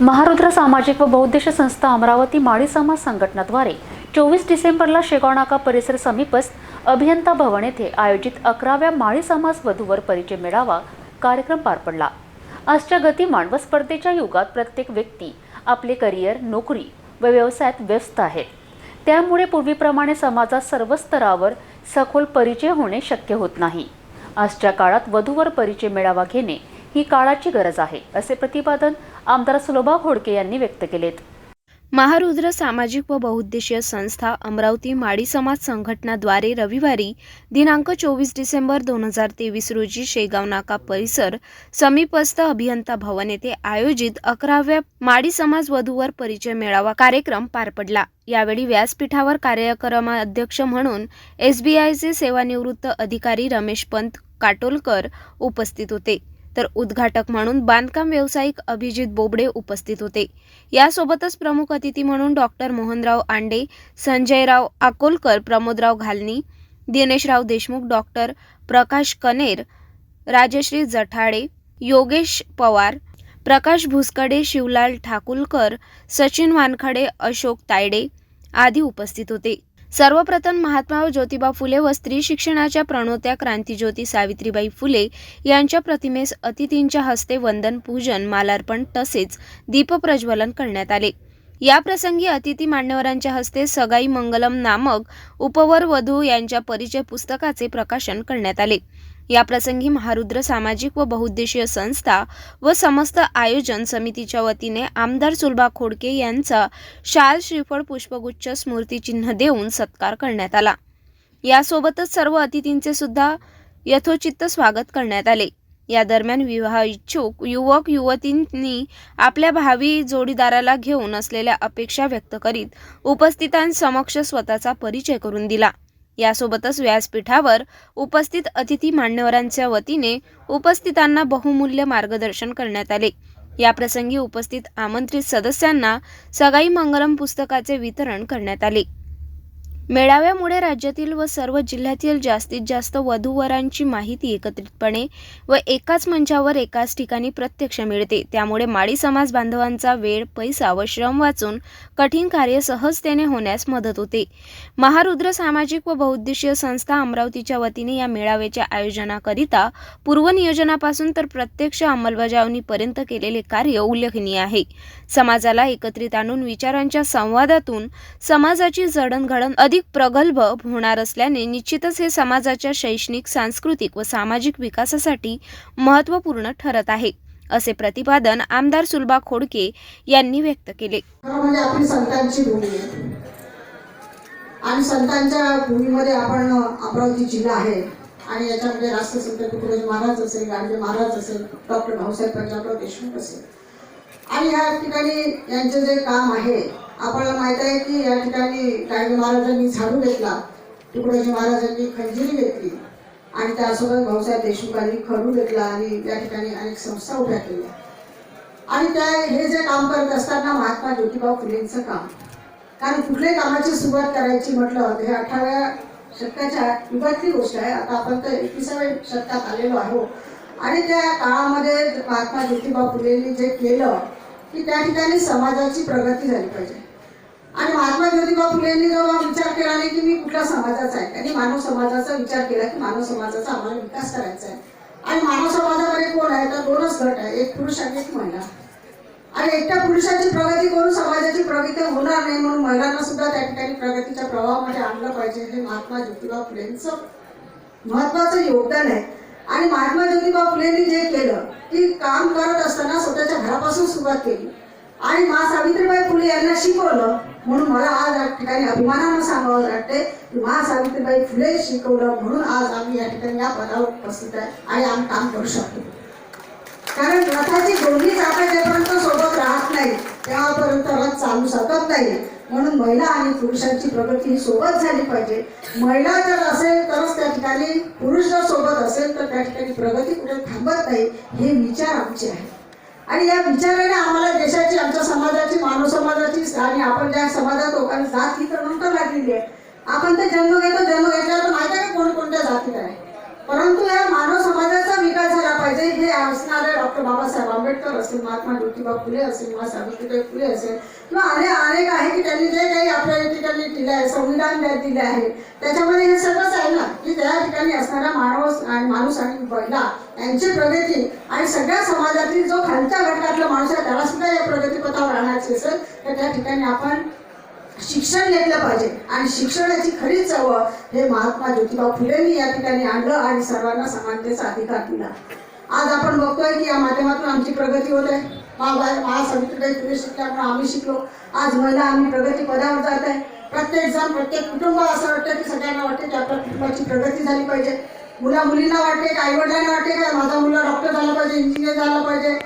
महारुद्र सामाजिक व बौद्धिश संस्था अमरावती माळी समाज संघटनाद्वारे चोवीस डिसेंबरला शेगावनाका परिसर समीपस्थ अभियंता भवन येथे आयोजित अकराव्या माळी समाज वधूवर परिचय मेळावा कार्यक्रम पार पडला. आजच्या गतिमान व स्पर्धेच्या युगात प्रत्येक व्यक्ती आपले करिअर नोकरी व व्यवसायात व्यस्त आहेत त्यामुळे पूर्वीप्रमाणे समाजात सर्व स्तरावर सखोल परिचय होणे शक्य होत नाही. आजच्या काळात वधूवर परिचय मेळावा घेणे ही काळाची गरज आहे असे प्रतिपादन आमदार सुलभा खोडके यांनी व्यक्त केलेत. महारुद्र सामाजिक व बहुउद्देशीय संस्था अमरावती माडी समाज संघटनाद्वारे रविवारी दिनांक चोवीस डिसेंबर दोन हजार तेवीस रोजी शेगाव नाका परिसर समीपस्थ अभियंता भवन येथे आयोजित अकराव्या माडी समाज वधूवर परिचय मेळावा कार्यक्रम पार पडला. यावेळी व्यासपीठावर कार्यक्रमाध्यक्ष म्हणून एसबीआयचे सेवानिवृत्त अधिकारी रमेश पंत काटोलकर उपस्थित होते. तर उद्घाटक म्हणून बांधकाम व्यावसायिक अभिजित बोबडे उपस्थित होते. यासोबतच प्रमुख अतिथी म्हणून डॉक्टर मोहनराव आंडे संजयराव अकोलकर प्रमोदराव घालनी दिनेशराव देशमुख डॉक्टर प्रकाश कनेर राजश्री जठाडे योगेश पवार प्रकाश भुसकडे शिवलाल ठाकुलकर सचिन वानखडे अशोक तायडे आदी उपस्थित होते. सर्वप्रथम महात्मा ज्योतिबा फुले व स्त्री शिक्षणाच्या प्रणोत्या क्रांतीज्योती सावित्रीबाई फुले यांच्या प्रतिमेस अतिथींच्या हस्ते वंदन पूजन मालार्पण तसेच दीपप्रज्वलन करण्यात आले. या प्रसंगी अतिथी मान्यवरांच्या हस्ते सगाई मंगलम नामक उपवर वधू यांच्या परिचय पुस्तकाचे प्रकाशन करण्यात आले. या प्रसंगी महारुद्र सामाजिक व बहुउद्देशीय संस्था व समस्त आयोजन समितीच्या वतीने आमदार सुलभा खोडके यांचा शाल श्रीफळ पुष्पगुच्छ स्मृतिचिन्ह देऊन सत्कार करण्यात आला. यासोबतच सर्व अतिथींचे सुद्धा यथोचित्त स्वागत करण्यात आले. या दरम्यान विवाह इच्छुक युवक युवतींनी आपल्या भावी जोडीदाराला घेऊन असलेल्या अपेक्षा व्यक्त करीत उपस्थितांसमक्ष स्वतःचा परिचय करून दिला. यासोबतच व्यासपीठावर उपस्थित अतिथी मान्यवरांच्या वतीने उपस्थितांना बहुमूल्य मार्गदर्शन करण्यात आले. याप्रसंगी उपस्थित आमंत्रित सदस्यांना सगाई मंगलम पुस्तकाचे वितरण करण्यात आले. मेळाव्यामुळे राज्यातील व सर्व जिल्ह्यातील जास्तीत जास्त वधूवरांची माहिती एकत्रितपणे व एकाच मंचावर एकाच ठिकाणी प्रत्यक्ष मिळते. त्यामुळे माळी समाज बांधवांचा वेळ पैसा व श्रम वाचून कठीण कार्य सहजतेने होण्यास मदत होते. महारुद्र सामाजिक व बहुउद्देशीय संस्था अमरावतीच्या वतीने या मेळाव्याच्या आयोजनाकरिता पूर्वनियोजनापासून तर प्रत्यक्ष अंमलबजावणीपर्यंत केलेले कार्य उल्लेखनीय आहे. समाजाला एकत्रित आणून विचारांच्या संवादातून समाजाची जडणघडण अधिक प्रगल्भ होणार असल्याने निश्चितच हे समाजाच्या शैक्षणिक सांस्कृतिक व सामाजिक विकासासाठी महत्त्वपूर्ण ठरत आहे असे प्रतिपादन आमदार सुलभा खोडके यांनी व्यक्त केले. म्हणजे आपली संतांची भूमी आहे. आणि संतांच्या भूमीमध्ये आपण अमरावती जिल्हा आहे. आणि याच्यामध्ये राष्ट्रसंत तुकडोजी महाराज असेल गाडगे महाराज असेल डॉक्टर भाऊसाहेब पंजाबराव देशमुख असेल. आणि ह्या ठिकाणी यांचे जे काम आहे आपल्याला माहीत आहे की या ठिकाणी काही महाराजांनी झाडू घेतला. तुकडोजी महाराजांनी खंजिरी घेतली. आणि त्यासोबत भाऊसाहेब देशमुखांनी खडू घेतला आणि या ठिकाणी अनेक संस्था उभ्या केल्या. आणि त्या हे जे काम करत असताना महात्मा ज्योतिबा फुलेंचं काम. कारण कुठल्याही कामाची सुरुवात करायची म्हटलं तर हे अठराव्या शतकाच्या युगातली गोष्ट आहे. आता आपण तर एकविसाव्या शतकात आलेलो आहोत. आणि त्या काळामध्ये महात्मा ज्योतिबा फुलेंनी जे केलं की त्या ठिकाणी समाजाची प्रगती झाली पाहिजे. आणि महात्मा ज्योतिबा फुलेंनी जेव्हा विचार केला नाही की मी कुठल्या समाजाचा आहे त्यांनी मानव समाजाचा विचार केला की मानव समाजाचा आम्हाला विकास करायचा आहे. आणि मानव समाजामध्ये कोण आहे? तर दोनच गट आहे एक पुरुष आणि एक महिला. आणि एकट्या पुरुषाची प्रगती करून समाजाची प्रगती होणार नाही म्हणून महिलांना सुद्धा त्या ठिकाणी प्रगतीच्या प्रवाहामध्ये आणलं पाहिजे हे महात्मा ज्योतिबा फुलेंचं महत्वाचं योगदान आहे. आणि महात्मा ज्योतिबा फुलेंनी जे केलं की काम करत असताना स्वतःच्या घरापासून सुरुवात केली. आणि मा सावित्रीबाई फुले यांना शिकवलं म्हणून मला आज या ठिकाणी अभिमानानं सांगावं वाटते की मा सावित्रीबाई फुले शिकवलं म्हणून आज आम्ही या ठिकाणी या पदावर उपस्थित आहे आणि आम्ही काम करू शकतो. कारण रथाची दोन्ही चाकं जेपर्यंत सोबत राहत नाही तेव्हापर्यंत रथ चालू शकत नाही. म्हणून महिला आणि पुरुषांची प्रगती ही सोबत झाली पाहिजे. महिला जर असेल तरच त्या ठिकाणी पुरुष जर सोबत असेल तर त्या ठिकाणी प्रगती कुठे थांबत नाही हे विचार आमचे आहेत. आणि या विचाराने आम्हाला देशाची आमच्या समाजाची मानव समाजाची आणि आपण ज्या समाजात लोकांना जात ही तर नंतर लागलेली आहे. आपण ते जन्म घेतो जन्म घेतल्यावर माहिती आहे का कोण कोणत्या जातीत आहे परंतु या मानव समाजाचा विकास झाला पाहिजे हे असणारे डॉक्टर बाबासाहेब आंबेडकर असेल महात्मा ज्योतिबा फुले असेल मा सावित्रीबाई फुले असेल किंवा अनेक अनेक आहे की त्यांनी जे काही आपल्या या ठिकाणी दिले आहे संविधान दिले आहे. त्याच्यामध्ये हे सगळंच आहे ना की त्या ठिकाणी असणारा माणूस आणि माणूस आणि महिला यांची प्रगती आणि सगळ्या समाजातील जो खालच्या घटकातला माणूस आहे त्याला सुद्धा या प्रगतीपथावर आणायची असेल तर त्या ठिकाणी आपण शिक्षण घेतलं पाहिजे. आणि शिक्षणाची खरी चव हे महात्मा ज्योतिबा फुलेंनी या ठिकाणी आणलं आणि सर्वांना समानतेचा अधिकार दिला. आज आपण बघतोय की या माध्यमातून आमची प्रगती होत आहे. महासावित्रीबाई फुले शिकल्यामुळे आम्ही शिकलो. आज महिला आम्ही प्रगती पदावर जात आहे. प्रत्येक जण प्रत्येक कुटुंब असं वाटतं की सगळ्यांना वाटते की आपल्या कुटुंबाची प्रगती झाली पाहिजे. मुला मुलींना वाटते की आईवडिलांना वाटते की माझा मुलगा डॉक्टर झाला पाहिजे इंजिनियर झाला पाहिजे.